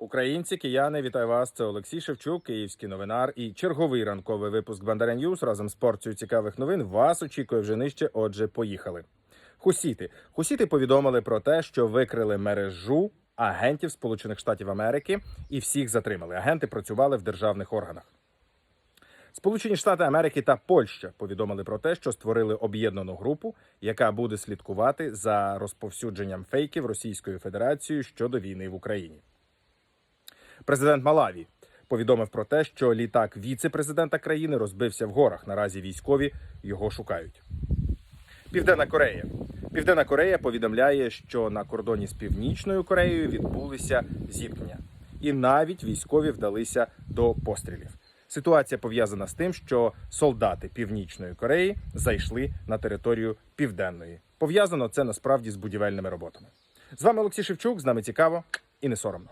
Українці, кияни, вітаю вас. Це Олексій Шевчук, київський новинар і черговий ранковий випуск Бандера Ньюс разом з порцією цікавих новин. Вас очікує вже нижче. Отже, поїхали. Хусіти. Хусіти повідомили про те, що викрили мережу агентів Сполучених Штатів Америки і всіх затримали. Агенти працювали в державних органах. Сполучені Штати Америки та Польща повідомили про те, що створили об'єднану групу, яка буде слідкувати за розповсюдженням фейків Російською Федерацією щодо війни в Україні. Президент Малаві повідомив про те, що літак віце-президента країни розбився в горах. Наразі військові його шукають. Південна Корея. Південна Корея повідомляє, що на кордоні з Північною Кореєю відбулися зіткнення, і навіть військові вдалися до пострілів. Ситуація пов'язана з тим, що солдати Північної Кореї зайшли на територію Південної. Пов'язано це насправді з будівельними роботами. З вами Олексій Шевчук. З нами цікаво і не соромно.